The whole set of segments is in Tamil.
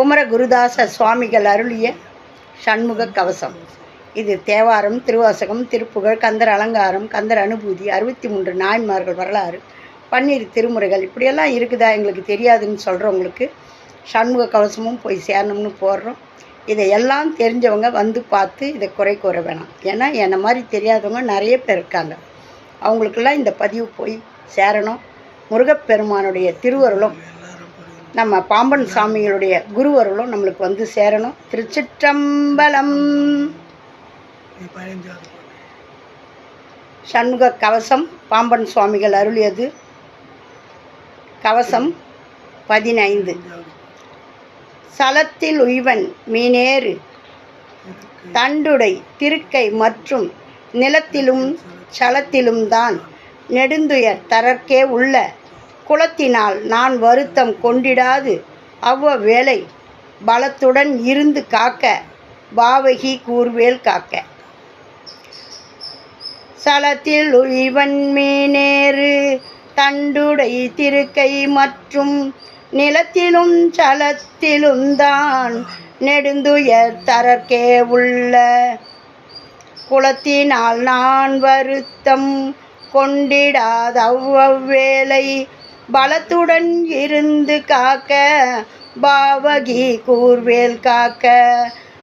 குமர குருதாச சுவாமிகள் அருளிய சண்முக கவசம். இது தேவாரம் திருவாசகம் திருப்புகழ் கந்தர் அலங்காரம் கந்தர் அனுபூதி அறுபத்தி மூன்று நாயன்மார்கள் வரலாறு பன்னீர் திருமுறைகள். இப்படியெல்லாம் இருக்குதா எங்களுக்கு தெரியாதுன்னு சொல்கிறவங்களுக்கு சண்முக கவசமும் போய் சேரணும்னு போடுறோம். இதையெல்லாம் தெரிஞ்சவங்க வந்து பார்த்து இதை குறை கூற வேணாம். ஏன்னா என்னை மாதிரி தெரியாதவங்க நிறைய பேர் இருக்காங்க. அவங்களுக்கெல்லாம் இந்த பதிவு போய் சேரணும். முருகப்பெருமானுடைய திருவருளும் நம்ம பாம்பன் சாமிகளுடைய குருவர்களும் நம்மளுக்கு வந்து சேரணும். திருச்சிற்றம்பலம். சண்முக கவசம் பாம்பன் சுவாமிகள் அருளியது. கவசம் பதினைந்து. சலத்தில் உய்வன் மீனேறு. தண்டுடை திருக்கை மற்றும் நிலத்திலும் சலத்திலும் தான் நெடுந்துயர் தரற்கே உள்ள குலத்தினால் நான் வருத்தம் கொண்டிடாது. அவ்வ வேலை பலத்துடன் இருந்து காக்க பாவகி கூர்வேல் காக்க. சலத்தில் உய்வன் மீனேறு தண்டுடை திருக்கை மற்றும் நிலத்திலும் சலத்திலும் தான் நெடுந்துயர் தரற்கே உள்ள. குலத்தினால் நான் வருத்தம் கொண்டிடாத அவ்வவேளை பலத்துடன் இருந்து காக்க பாவகி கூர்வேல் காக்க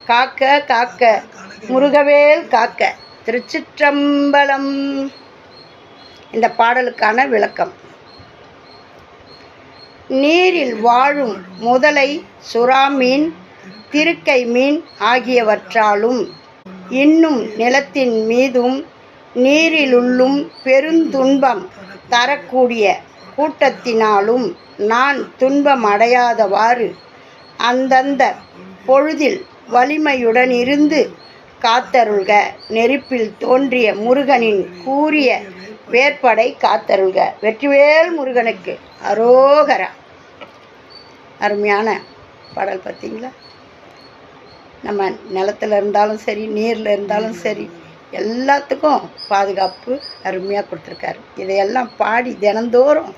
காக்க காக்க. முருகவேல் காக்க. திருச்சிற்றம்பலம். இந்த பாடலுக்கான விளக்கம். நீரில் வாழும் முதலை சுறா மீன் திருக்கை மீன் ஆகியவற்றாலும் இன்னும் நிலத்தின் மீதும் நீரிலுள்ளும் பெருந்துன்பம் தரக்கூடிய கூட்டத்தினாலும் நான் துன்பம் அடையாதவாறு அந்தந்த பொழுதில் வலிமையுடன் இருந்து காத்தருள்க. நெருப்பில் தோன்றிய முருகனின் கூறிய வேற்படை காத்தருள்க. வெற்றிவேல் முருகனுக்கு. அரோகரா. அருமையான பாடல் பார்த்தீங்களா? நம்ம நிலத்துல இருந்தாலும் சரி நீரில் இருந்தாலும் சரி எல்லாத்துக்கும் பாதுகாப்பு அருமையாக கொடுத்துருக்காரு. இதையெல்லாம் பாடி தினந்தோறும்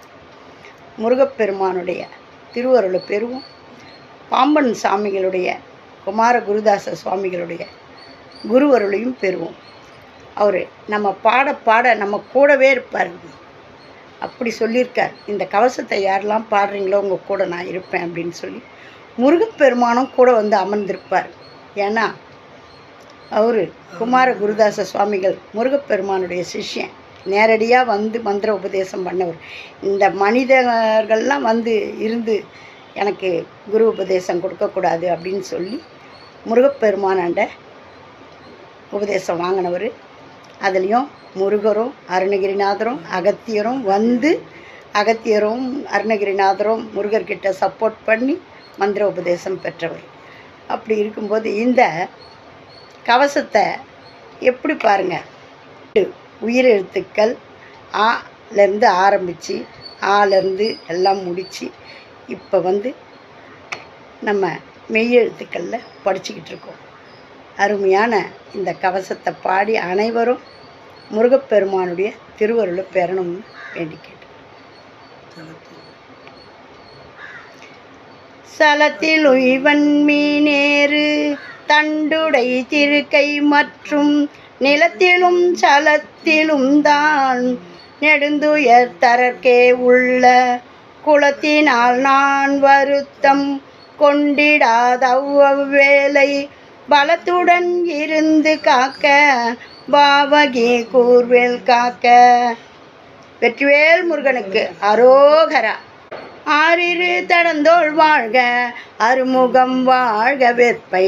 முருகப்பெருமானுடைய திருவருளை பெறுவோம். பாம்பன் சாமிகளுடைய குமார குருதாச சுவாமிகளுடைய குருவருளையும் பெறுவோம். அவர் நம்ம பாட பாட நம்ம கூடவே இருப்பார். அப்படி சொல்லியிருக்கார். இந்த கவசத்தை யாரெல்லாம் பாடுறீங்களோ உங்கள் கூட நான் இருப்பேன் அப்படின்னு சொல்லி முருகப்பெருமானும் கூட வந்து அமர்ந்திருப்பார். ஏன்னா அவர் குமார குருதாச சுவாமிகள் முருகப்பெருமானுடைய சிஷ்யன் நேரடியாக வந்து மந்திர உபதேசம் பண்ணவர். இந்த மனிதர்கள்லாம் வந்து இருந்து எனக்கு குரு உபதேசம் கொடுக்கக்கூடாது அப்படின்னு சொல்லி முருகப்பெருமானாண்ட உபதேசம் வாங்கினவர். அதுலேயும் முருகரும் அருணகிரிநாதரும் அகத்தியரும் வந்து அகத்தியரும் அருணகிரிநாதரும் முருகர்கிட்ட சப்போர்ட் பண்ணி மந்திர உபதேசம் பெற்றவர். அப்படி இருக்கும்போது இந்த கவசத்தை எப்படி பாருங்க? உயிரெழுத்துக்கள் ஆலேருந்து ஆரம்பித்து ஆலேருந்து எல்லாம் முடித்து இப்போ வந்து நம்ம மெய்யெழுத்துக்களில் படிச்சுக்கிட்டு இருக்கோம். அருமையான இந்த கவசத்தை பாடி அனைவரும் முருகப்பெருமானுடைய திருவருளை பெறணும்னு வேண்டிக்கிட்டு சலத்தில் உய்வன் மீனேறு தண்டுடை திருக்கை மற்றும் நிலத்திலும் சலத்திலும் தான் நெடுந்துயர் தரற்கே உள்ள குளத்தினால் நான் வருத்தம் கொண்டிடாத அவ்வவேளை பலத்துடன் இருந்து காக்க பாவகி கூர்வேல் காக்க. வெற்றிவேல் முருகனுக்கு அரோகரா. ஆறிரு தடந்தோள் வாழ்க அருமுகம் வாழ்க வெப்பை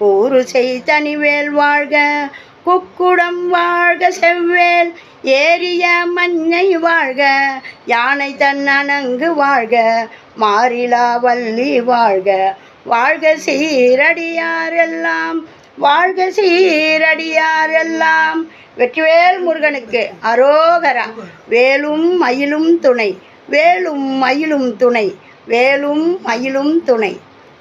கூறு செய் தனிவேல் வாழ்க குக்குடம் வாழ்க செவ்வேல் ஏரிய மஞ்சை வாழ்க யானை தன் அணங்கு வாழ்க மாறிலா வள்ளி வாழ்க. வாழ்க சீரடியாரெல்லாம் வாழ்க சீரடியாரெல்லாம் வெற்றிவேல் முருகனுக்கு அரோகரா வேலும் மயிலும் துணை வேலும் மயிலும் துணை வேலும் மயிலும் துணை.